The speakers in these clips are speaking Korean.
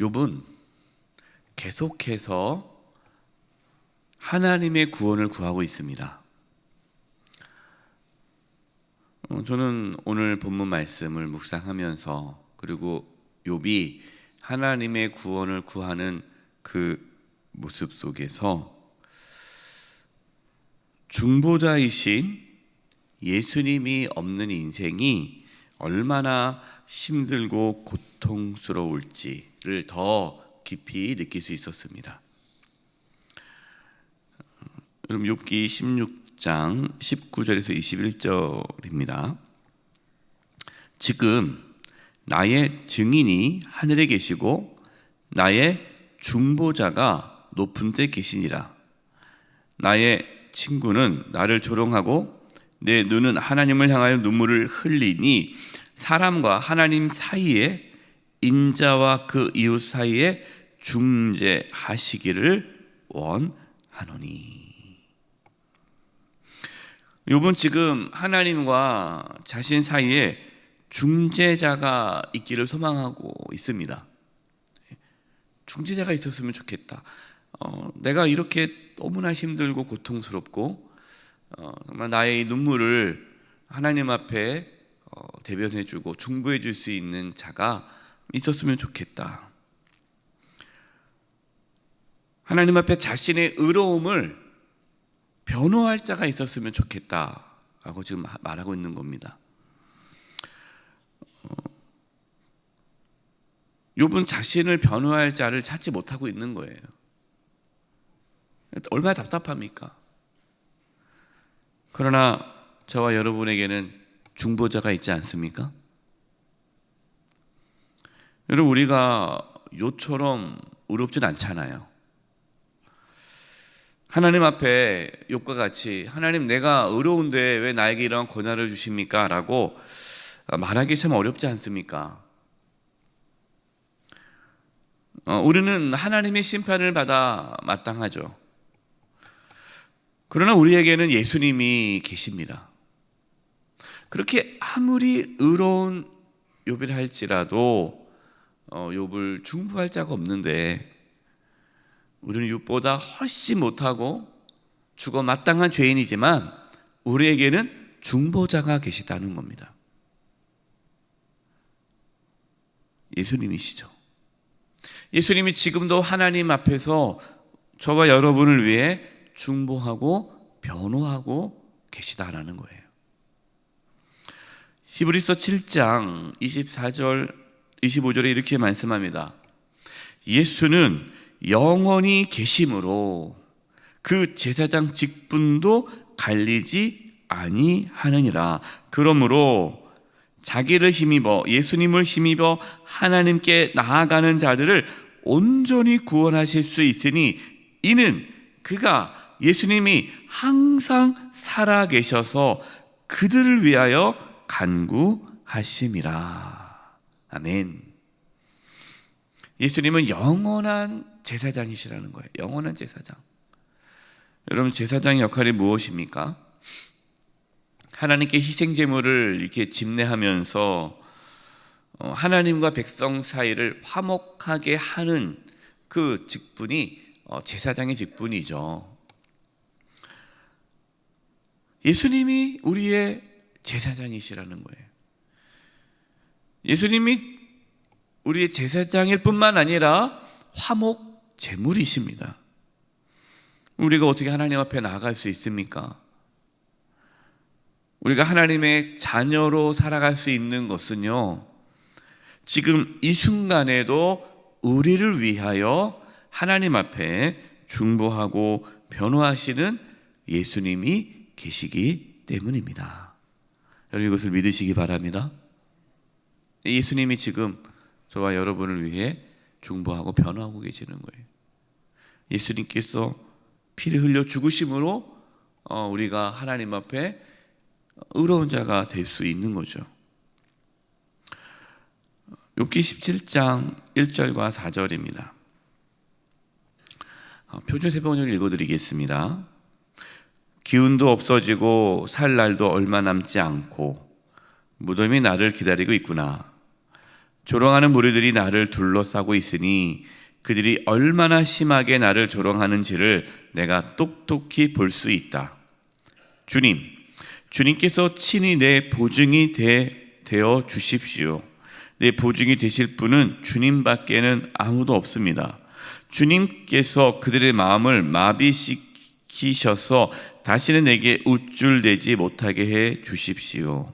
욥은 계속해서 하나님의 구원을 구하고 있습니다. 어, 저는 오늘 본문 말씀을 묵상하면서 그리고 욥이 하나님의 구원을 구하는 그 모습 속에서 중보자이신 예수님이 없는 인생이 얼마나 힘들고 고통스러울지를 더 깊이 느낄 수 있었습니다. 여러분 욥기 16장 19절에서 21절입니다. 지금 나의 증인이 하늘에 계시고 나의 중보자가 높은 데 계시니라. 나의 친구는 나를 조롱하고 내 눈은 하나님을 향하여 눈물을 흘리니 사람과 하나님 사이에 인자와 그 이웃 사이에 중재하시기를 원하노니. 요번 지금 하나님과 자신 사이에 중재자가 있기를 소망하고 있습니다. 중재자가 있었으면 좋겠다. 어, 내가 이렇게 너무나 힘들고 고통스럽고 어, 정말 나의 이 눈물을 하나님 앞에 어, 대변해주고 중보해줄 수 있는 자가 있었으면 좋겠다. 하나님 앞에 자신의 의로움을 변호할 자가 있었으면 좋겠다라고 지금 말하고 있는 겁니다. 욥은 자신을 변호할 자를 찾지 못하고 있는 거예요. 얼마나 답답합니까? 그러나 저와 여러분에게는 중보자가 있지 않습니까? 여러분 우리가 요처럼 의롭진 않잖아요. 하나님 앞에 욕과 같이 하나님 내가 의로운데 왜 나에게 이런 고난을 주십니까? 라고 말하기 참 어렵지 않습니까? 어, 우리는 하나님의 심판을 받아 마땅하죠. 그러나 우리에게는 예수님이 계십니다. 그렇게 아무리 의로운 욥이라 할지라도 어, 욥을 중보할 자가 없는데 우리는 욥보다 훨씬 못하고 죽어 마땅한 죄인이지만 우리에게는 중보자가 계시다는 겁니다. 예수님이시죠. 예수님이 지금도 하나님 앞에서 저와 여러분을 위해 중보하고 변호하고 계시다라는 거예요. 히브리서 7장 24절 25절에 이렇게 말씀합니다. 예수는 영원히 계심으로 그 제사장 직분도 갈리지 아니하느니라. 그러므로 자기를 힘입어 예수님을 힘입어 하나님께 나아가는 자들을 온전히 구원하실 수 있으니 이는 그가 예수님이 항상 살아 계셔서 그들을 위하여 간구하심이라. 아멘. 예수님은 영원한 제사장이시라는 거예요. 영원한 제사장. 여러분 제사장의 역할이 무엇입니까? 하나님께 희생 제물을 이렇게 집례하면서 어, 하나님과 백성 사이를 화목하게 하는 그 직분이 어, 제사장의 직분이죠. 예수님이 우리의 제사장이시라는 거예요. 예수님이 우리의 제사장일 뿐만 아니라 화목 제물이십니다. 우리가 어떻게 하나님 앞에 나아갈 수 있습니까? 우리가 하나님의 자녀로 살아갈 수 있는 것은요, 지금 이 순간에도 우리를 위하여 하나님 앞에 중보하고 변호하시는 예수님이 계시기 때문입니다. 여러분 이것을 믿으시기 바랍니다. 예수님이 지금 저와 여러분을 위해 중보하고 변호하고 계시는 거예요. 예수님께서 피를 흘려 죽으심으로 어, 우리가 하나님 앞에 의로운 자가 될 수 있는 거죠. 욥기 17장 1절과 4절입니다. 어, 표준 세번을 읽어드리겠습니다. 기운도 없어지고 살 날도 얼마 남지 않고 무덤이 나를 기다리고 있구나. 조롱하는 무리들이 나를 둘러싸고 있으니 그들이 얼마나 심하게 나를 조롱하는지를 내가 똑똑히 볼 수 있다. 주님, 주님께서 친히 내 보증이 되, 되어 주십시오. 내 보증이 되실 분은 주님밖에는 아무도 없습니다. 주님께서 그들의 마음을 마비시 키셔서 다시는 내게 우쭐대지 못하게 해 주십시오.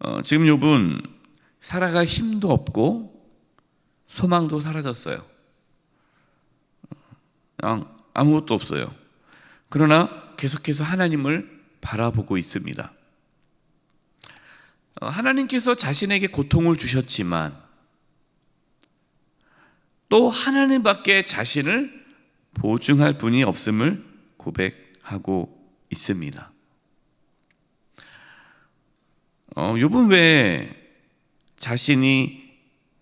어, 지금 욥은 살아갈 힘도 없고 소망도 사라졌어요. 그냥 아무것도 없어요. 그러나 계속해서 하나님을 바라보고 있습니다. 어, 하나님께서 자신에게 고통을 주셨지만 또 하나님밖에 자신을 보증할 분이 없음을 고백하고 있습니다. 어, 욥은 왜 자신이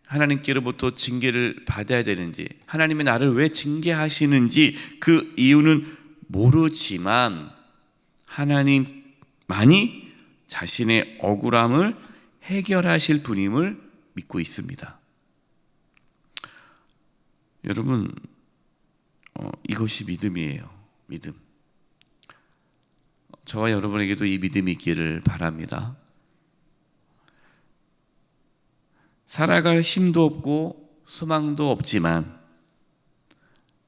하나님께로부터 징계를 받아야 되는지, 하나님이 나를 왜 징계하시는지 그 이유는 모르지만 하나님만이 자신의 억울함을 해결하실 분임을 믿고 있습니다. 여러분, 어, 이것이 믿음이에요. 믿음. 저와 여러분에게도 이 믿음이 있기를 바랍니다. 살아갈 힘도 없고 소망도 없지만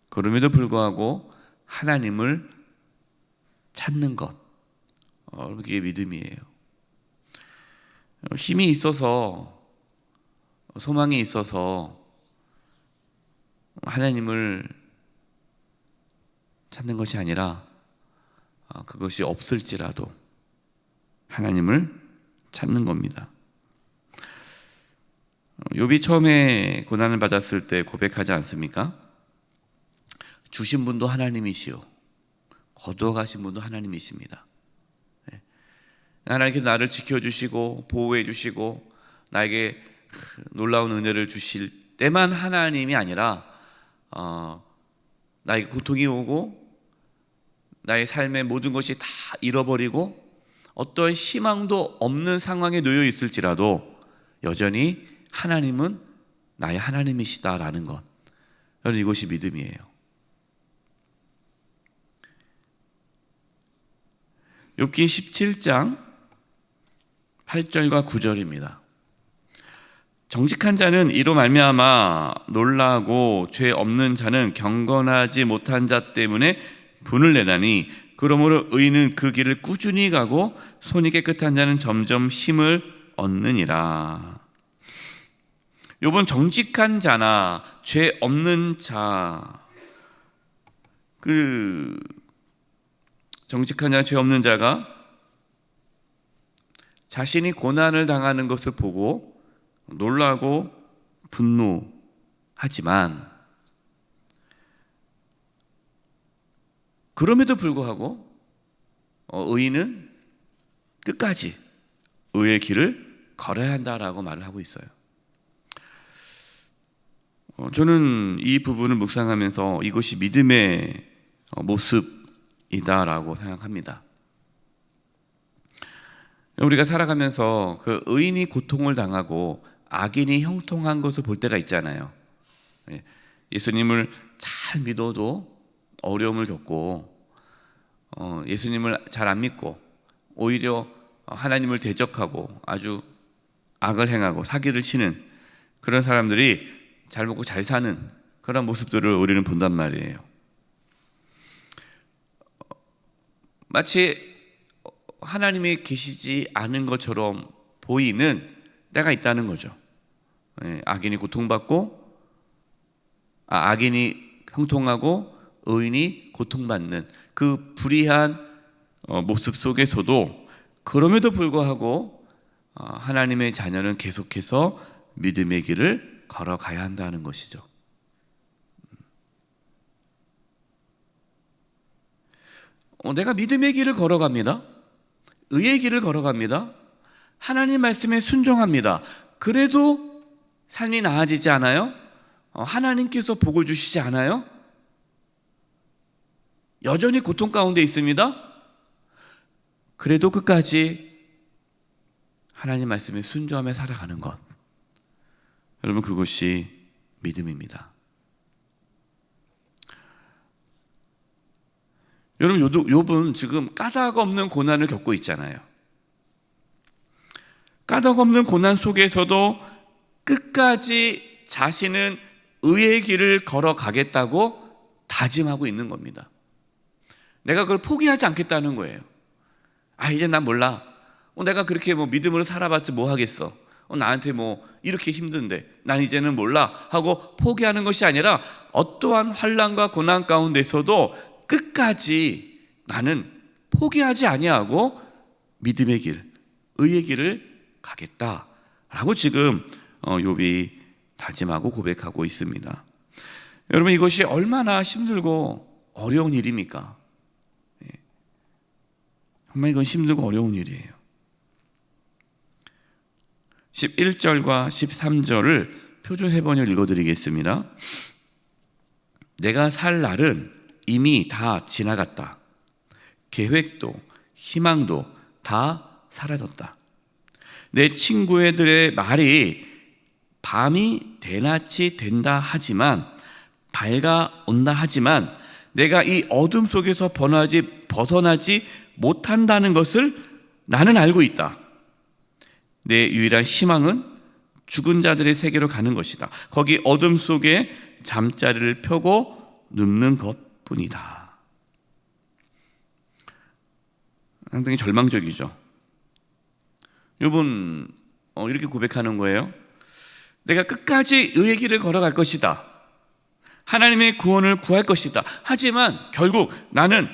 그럼에도 불구하고 하나님을 찾는 것 어, 그게 믿음이에요. 힘이 있어서 소망이 있어서 하나님을 찾는 것이 아니라 어, 그것이 없을지라도 하나님을 찾는 겁니다. 욥이 처음에 고난을 받았을 때 고백하지 않습니까? 주신 분도 하나님이시요 거두어 가신 분도 하나님이십니다. 네. 하나님께서 나를 지켜 주시고 보호해 주시고 나에게 놀라운 은혜를 주실 때만 하나님이 아니라 어, 나에게 고통이 오고 나의 삶의 모든 것이 다 잃어버리고 어떠한 희망도 없는 상황에 놓여 있을지라도 여전히 하나님은 나의 하나님이시다라는 것. 여러분 이것이 믿음이에요. 욥기 17장 8절과 9절입니다. 정직한 자는 이로 말미암아 놀라고 죄 없는 자는 경건하지 못한 자 때문에 분을 내다니 그러므로 의인은 그 길을 꾸준히 가고 손이 깨끗한 자는 점점 힘을 얻느니라. 요번 정직한 자나 죄 없는 자, 그 정직한 자, 죄 없는 자가 자신이 고난을 당하는 것을 보고 놀라고 분노하지만 그럼에도 불구하고 어, 의인은 끝까지 의의 길을 걸어야 한다라고 말을 하고 있어요. 어, 저는 이 부분을 묵상하면서 이것이 믿음의 어, 모습이다라고 생각합니다. 우리가 살아가면서 그 의인이 고통을 당하고 악인이 형통한 것을 볼 때가 있잖아요. 예, 예수님을 잘 믿어도 어려움을 겪고 어, 예수님을 잘 안 믿고 오히려 하나님을 대적하고 아주 악을 행하고 사기를 치는 그런 사람들이 잘 먹고 잘 사는 그런 모습들을 우리는 본단 말이에요. 마치 하나님이 계시지 않은 것처럼 보이는 때가 있다는 거죠. 예, 악인이 고통받고 아, 악인이 형통하고 의인이 고통받는 그 불의한 어, 모습 속에서도 그럼에도 불구하고 어, 하나님의 자녀는 계속해서 믿음의 길을 걸어가야 한다는 것이죠. 어, 내가 믿음의 길을 걸어갑니다. 의의 길을 걸어갑니다. 하나님 말씀에 순종합니다. 그래도 삶이 나아지지 않아요? 하나님께서 복을 주시지 않아요? 여전히 고통 가운데 있습니다. 그래도 끝까지 하나님 말씀에 순종하며 살아가는 것. 여러분 그것이 믿음입니다. 여러분 욥은 지금 까닭 없는 고난을 겪고 있잖아요. 까닭 없는 고난 속에서도 끝까지 자신은 의의 길을 걸어가겠다고 다짐하고 있는 겁니다. 내가 그걸 포기하지 않겠다는 거예요. 아, 이제 난 몰라. 어, 내가 그렇게 뭐 믿음으로 살아봤지 뭐 하겠어. 어, 나한테 뭐 이렇게 힘든데 난 이제는 몰라 하고 포기하는 것이 아니라 어떠한 환란과 고난 가운데서도 끝까지 나는 포기하지 아니하고 믿음의 길, 의의 길을 가겠다라고 지금 어, 욥이 다짐하고 고백하고 있습니다. 여러분 이것이 얼마나 힘들고 어려운 일입니까? 예. 정말 이건 힘들고 어려운 일이에요. 11절과 13절을 표준 세 번을 읽어드리겠습니다. 내가 살 날은 이미 다 지나갔다. 계획도 희망도 다 사라졌다. 내 친구들의 말이 밤이 대낮이 된다 하지만 밝아온다 하지만 내가 이 어둠 속에서 벗어나지 못한다는 것을 나는 알고 있다. 내 유일한 희망은 죽은 자들의 세계로 가는 것이다. 거기 어둠 속에 잠자리를 펴고 눕는 것 뿐이다. 상당히 절망적이죠. 이분 어, 이렇게 고백하는 거예요. 내가 끝까지 의의 길을 걸어갈 것이다. 하나님의 구원을 구할 것이다. 하지만 결국 나는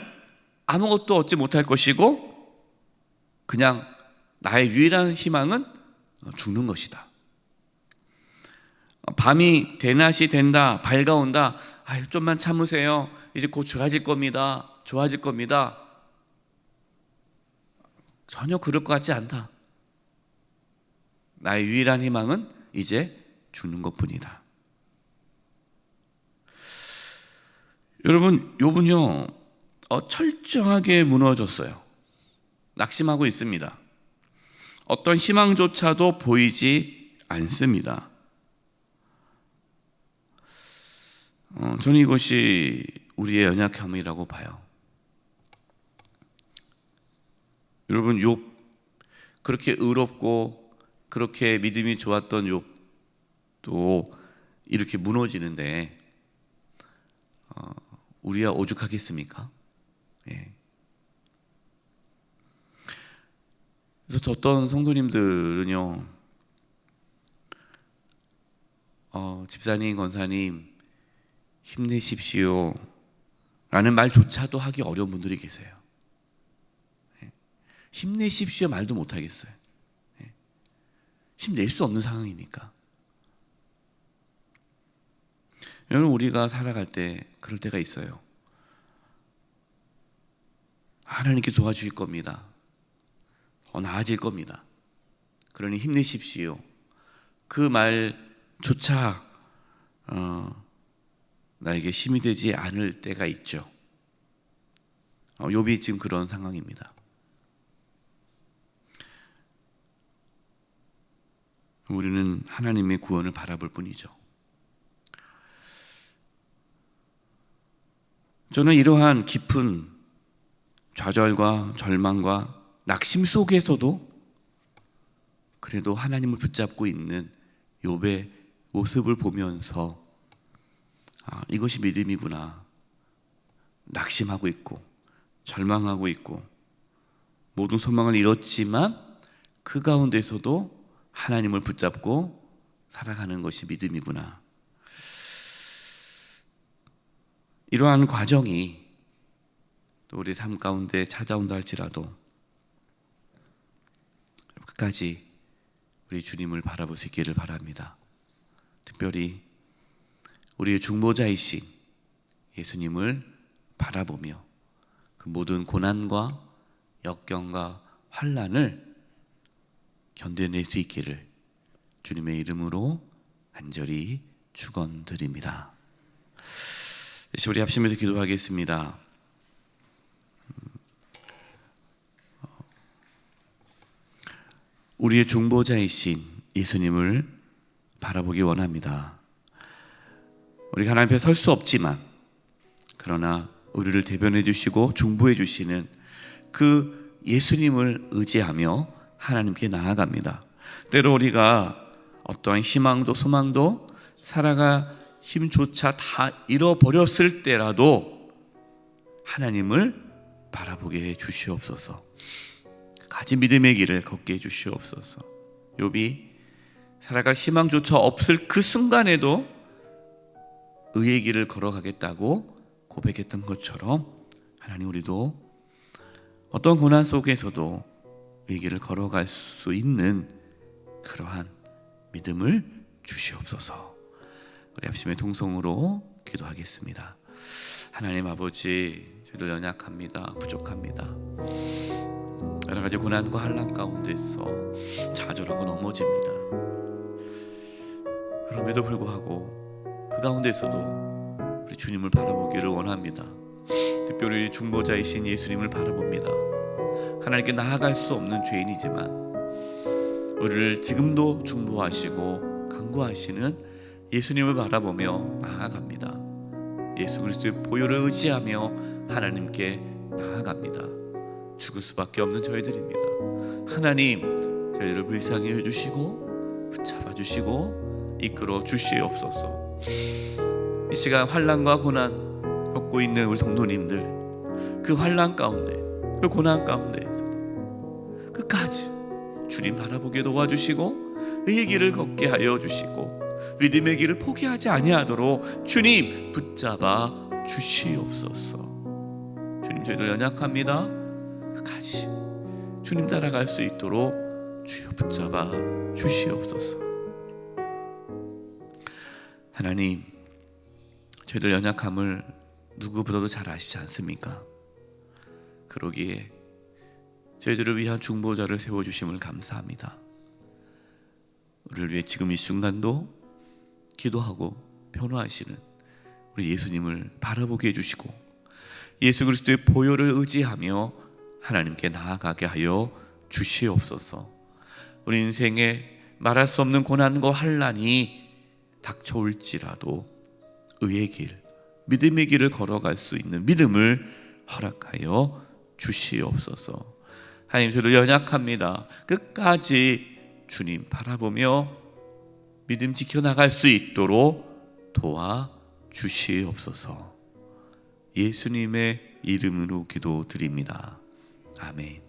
아무것도 얻지 못할 것이고 그냥 나의 유일한 희망은 죽는 것이다. 밤이 대낮이 된다, 밝아온다. 아유, 좀만 참으세요. 이제 곧 좋아질 겁니다. 좋아질 겁니다. 전혀 그럴 것 같지 않다. 나의 유일한 희망은 이제 죽는 것 뿐이다. 여러분, 요분요, 어, 철저하게 무너졌어요. 낙심하고 있습니다. 어떤 희망조차도 보이지 않습니다. 어, 저는 이것이 우리의 연약함이라고 봐요. 여러분, 욥, 그렇게 의롭고, 그렇게 믿음이 좋았던 욥도 이렇게 무너지는데, 어, 우리가 오죽하겠습니까? 그래서 어떤 성도님들은요, 어, 집사님, 권사님, 힘내십시오. 라는 말조차도 하기 어려운 분들이 계세요. 예. 힘내십시오 말도 못하겠어요. 예. 힘낼 수 없는 상황이니까. 여러분, 우리가 살아갈 때 그럴 때가 있어요. 하나님께 도와주실 겁니다. 더 나아질 겁니다. 그러니 힘내십시오. 그 말조차 어, 나에게 힘이 되지 않을 때가 있죠. 어, 욥이 지금 그런 상황입니다. 우리는 하나님의 구원을 바라볼 뿐이죠. 저는 이러한 깊은 좌절과 절망과 낙심 속에서도 그래도 하나님을 붙잡고 있는 욥의 모습을 보면서 아, 이것이 믿음이구나. 낙심하고 있고 절망하고 있고 모든 소망을 잃었지만 그 가운데서도 하나님을 붙잡고 살아가는 것이 믿음이구나. 이러한 과정이 또 우리 삶 가운데 찾아온다 할지라도 끝까지 우리 주님을 바라볼 수 있기를 바랍니다. 특별히 우리의 중보자이신 예수님을 바라보며 그 모든 고난과 역경과 환란을 견뎌낼 수 있기를 주님의 이름으로 간절히 축원드립니다. 우리 합심해서 기도하겠습니다. 우리의 중보자이신 예수님을 바라보기 원합니다. 우리가 하나님 앞에 설 수 없지만 그러나 우리를 대변해 주시고 중보해 주시는 그 예수님을 의지하며 하나님께 나아갑니다. 때로 우리가 어떠한 희망도 소망도 살아가 힘조차 다 잃어버렸을 때라도 하나님을 바라보게 해 주시옵소서. 가진 믿음의 길을 걷게 해 주시옵소서. 욥이 살아갈 희망조차 없을 그 순간에도 의의 길을 걸어가겠다고 고백했던 것처럼 하나님 우리도 어떤 고난 속에서도 의의 길을 걸어갈 수 있는 그러한 믿음을 주시옵소서. 우리 합심의 통성으로 기도하겠습니다. 하나님 아버지, 저희들 연약합니다. 부족합니다. 여러 가지 고난과 한란 가운데서 좌절하고 넘어집니다. 그럼에도 불구하고 그 가운데서도 우리 주님을 바라보기를 원합니다. 특별히 중보자이신 예수님을 바라봅니다. 하나님께 나아갈 수 없는 죄인이지만 우리를 지금도 중보하시고 강구하시는 예수님을 바라보며 나아갑니다. 예수 그리스도의 보혈을 의지하며 하나님께 나아갑니다. 죽을 수밖에 없는 저희들입니다. 하나님, 저희들을 불쌍히 해주시고 붙잡아 주시고 이끌어 주시옵소서. 이 시간 환란과 고난 겪고 있는 우리 성도님들 그 환란 가운데 그 고난 가운데에서도 끝까지 주님 바라보게 도와주시고 의의 길을 걷게 하여 주시고 믿음의 길을 포기하지 아니하도록 주님 붙잡아 주시옵소서. 주님 저희들 연약합니다. 끝까지 주님 따라갈 수 있도록 주여 붙잡아 주시옵소서. 하나님, 저희들 연약함을 누구보다도 잘 아시지 않습니까? 그러기에 저희들을 위한 중보자를 세워 주심을 감사합니다. 우리를 위해 지금 이 순간도 기도하고 변화하시는 우리 예수님을 바라보게 해주시고 예수 그리스도의 보혈을 의지하며 하나님께 나아가게 하여 주시옵소서. 우리 인생에 말할 수 없는 고난과 환란이 닥쳐올지라도 의의 길, 믿음의 길을 걸어갈 수 있는 믿음을 허락하여 주시옵소서. 하나님 저도 연약합니다. 끝까지 주님 바라보며 믿음 지켜 나갈 수 있도록 도와 주시옵소서. 예수님의 이름으로 기도드립니다. 아멘.